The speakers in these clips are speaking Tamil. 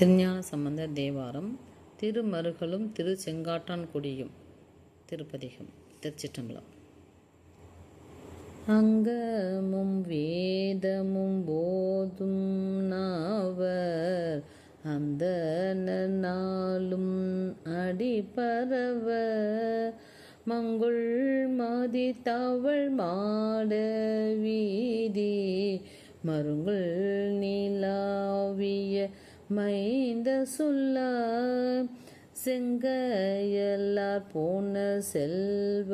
திருஞான சம்பந்த தேவாரம் திருமருகலும் திரு செங்காட்டான்குடியும் திருப்பதிகம் திருச்சிட்டம்பலம் அங்கமும் வேதமும் போதும் நாவர் அந்த நாளும் அடிபரவ மங்குள் மாதி தவள் மாட வீதி மருங்குள் நிலாவிய மைந்த சொல்ல செங்கையல்லார் போன செல்வ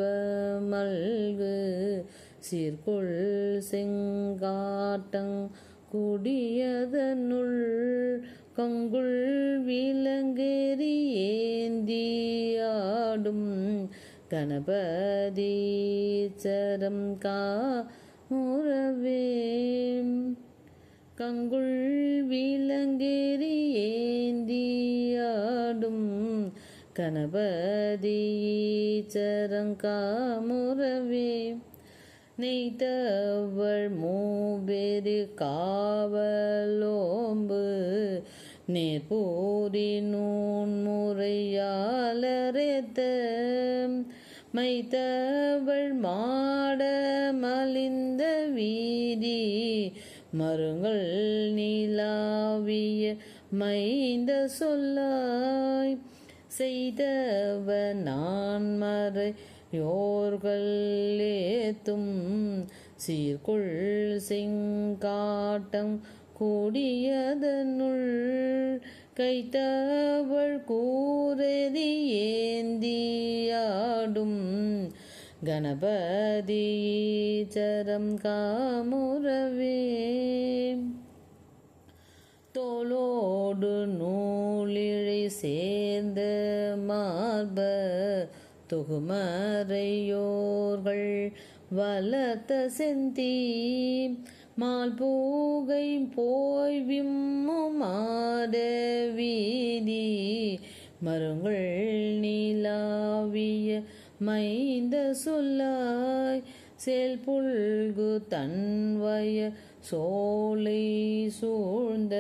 மல்கு சீர்கொள் செங்காட்டங் குடியதனுள் கங்குள் விலங்கேறி ஏந்தியாடும் கணபதி சரம் கா முறவே. கங்குள் விலங்கேறி ஏந்தியாடும் கணபதி சரங்காமுறவே நெய்தவள் மூபெரு காவலோம்பு நேர்பூரி நூன் முறையாலரேத்த மைத்தவள் மாட மலிந்த வீதி மருங்கள் நீலாவிய மைந்த சொல்லாய் செய்தவ நான் மறை யோர்கள் ஏத்தும் சீர்குள் செங்காட்டம் கூடியதனுள் கைத்தவள் கூரெறி ஏந்தியாடும் கணபதி சரம் காமுறவே. தோளோடு நூலிழை சேர்ந்த மார்ப தொகுமறையோர்கள் வளர்த்த செந்தி. மால்பூகை போய் விம்முமாட வீதி. மருங்கள் நீலாவிய மைந்த சொல்லாய் செல் புல்கு தன்வய சோலை சூழ்ந்த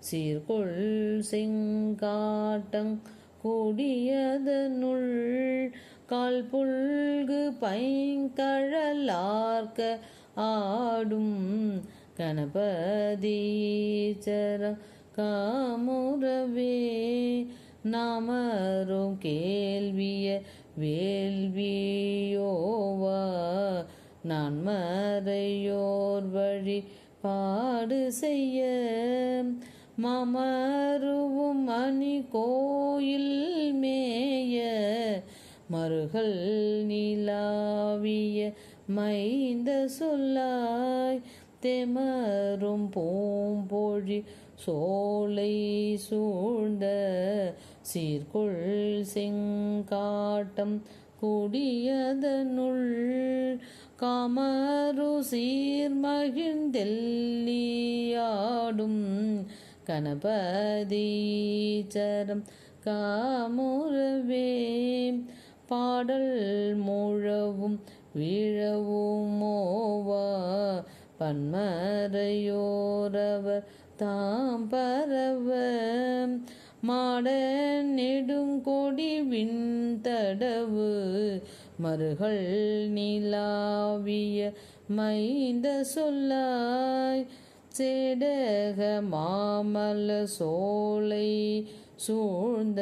சீர்கொள் செங்காட்டங் கூடியதனுள் கால் புல்கு பைங்கழலார்க்க ஆடும் கணபதீச்சர காமுறவே நாமரும் கேள்விய வேள்வியோவா நான் மறையோர் வழி பாடு செய்ய. மமருவும் அணி கோயில் மேய மருகள் நிலாவிய மைந்த சொல்லாய் தெமரும் பூம்பொழி சோலை சூழ்ந்த சீர்கொள் செங்காட்டம் குடியதனுள் காமரு சீர்மகிழ்ந்தெல்லியாடும் கணபதி சரம் காமுறவே. பாடல் முழவும் வீழவுமோவா பன்மரையோரவர் தாம் பரவ. மாட நெடுங்கொடி விண்தடவு மருகள் நிலாவிய மைந்த சொல்லாய் சேடக மாமல சோலை சூழ்ந்த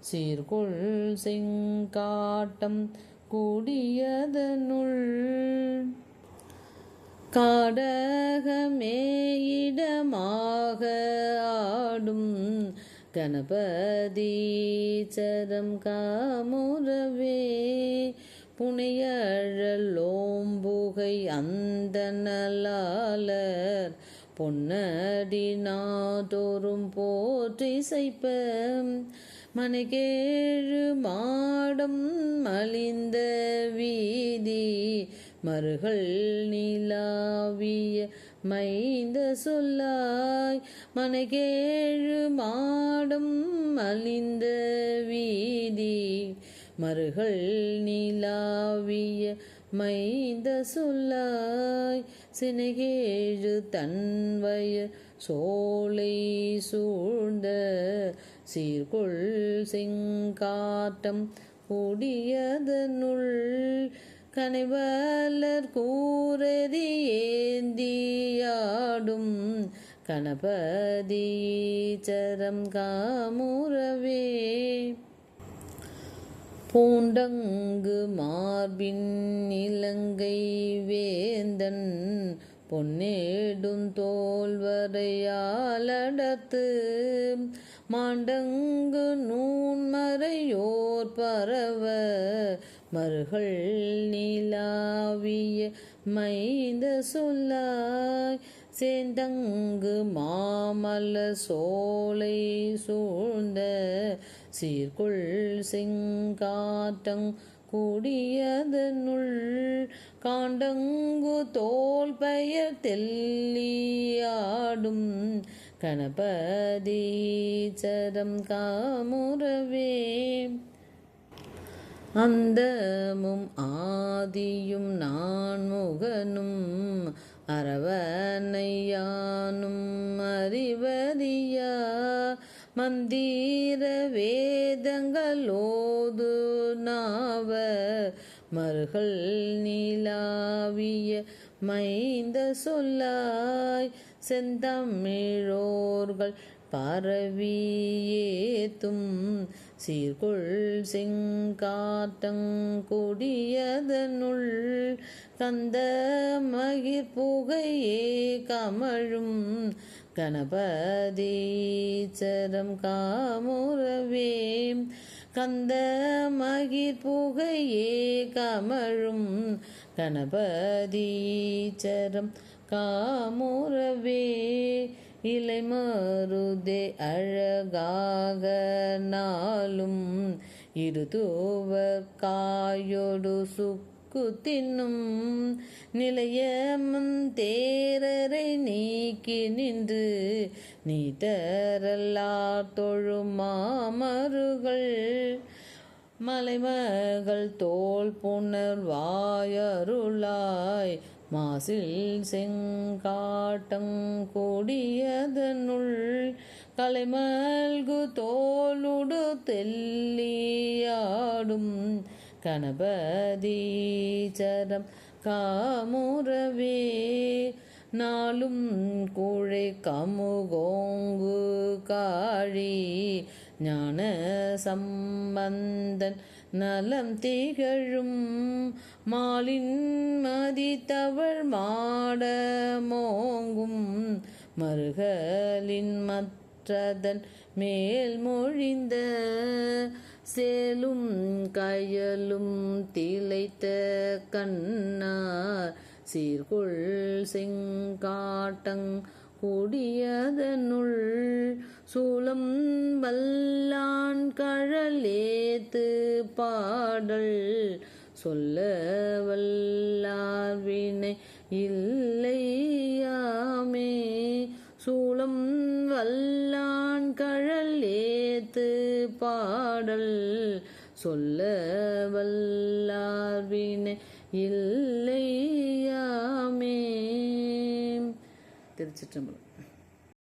சீர்கொள் செங்காட்டம் கூடியதனுள். காடகமேயிடமாக ஆடும் கணபதீச்சரம் சரம் காமுறவே புனையழலோம்புகை அந்த நலாலர் பொன்னடி நாதோறும் போற்றி செய்ப்ப மனைகேழு மாடம் மலிந்த வீதி மறுகள் நிலாவிய மைந்த சொல்லாய். மனைகேழு மாடம் மலிந்த வீதி மறுகள் நிலாவிய மைந்த சொல்லாய். சினகேழு தன்வய சோலை சூழ்ந்த சீர்கொள் செங்காட்டம் கொடியதனுள் கனைவலர் கூரதி ஏந்தியாடும் கணபதீச்சரம் காமுறவே. பூண்டங்கு மார்பின் இலங்கை வேந்தன் பொன்னேடும் தோல்வரையாலடத்து மாண்டங்கு நூன்மறையோர் பரவ மறுகள் நிலாவிய மைந்த சொல்லாய் சேந்தங்கு மாமல்ல சோலை சூழ்ந்த சீர்குள் செங்காட்டங் கூடியதனுள் காண்டங்கு தோல் பெயர் தெல்லியாடும் கணபதீச்சரம் காமுறவே. அந்தமும் ஆதியும் நான் முகனும் அரவணையானும் அறிவதியா மந்திர வேதங்களோது நாவ மறுகள் நிலாவிய மைந்த சொல்லாய் செந்தமிழோர்கள் பரவியேத்தும் சீர்கொள் செங்காட்டங்கொடியதனுள் கந்த மகிர் புகையே கமழும் கணபதீச்சரம் காமுறவே கந்த மகிர் புகையே கமழும் கணபதீச்சரம் காமுறவே இலை மருதே அழகாக நாளும் இருதுவர் காயோடு சுக்கு தின்னும் நிலையமன் தேரரை நீக்கி நின்று நீ தரலார் தொழும் மலைமகள் தோல் புனர் வாயருளாய். மாசில் செங்காட்டங் கொடியதனுள். கலைமல்கு தோலுடு தெல்லியாடும் கணபதீச்சரம் காமுறவே நாளும் கூழை கமுகோங்கு காழி ஞான சம்பந்தன் நலம் திகழும் மாலின் மதித்தவள் மாட மோங்கும் மருகலின் மற்றதன் மேல் மொழிந்த சேலும் கயலும் திளைத்த கண்ணார். சீர்கொள் செங்காட்டங் கூடியதனுள் சூலம் வல்லான் கழலேத்து பாடல் சொல்ல வல்லார்வினை இல்லையாமே சூளம் வல்லான் கழலே ஏத்து பாடல் சொல்ல வல்லார்வினை இல்லையாமே. திருச்சிற்றம்பலம்.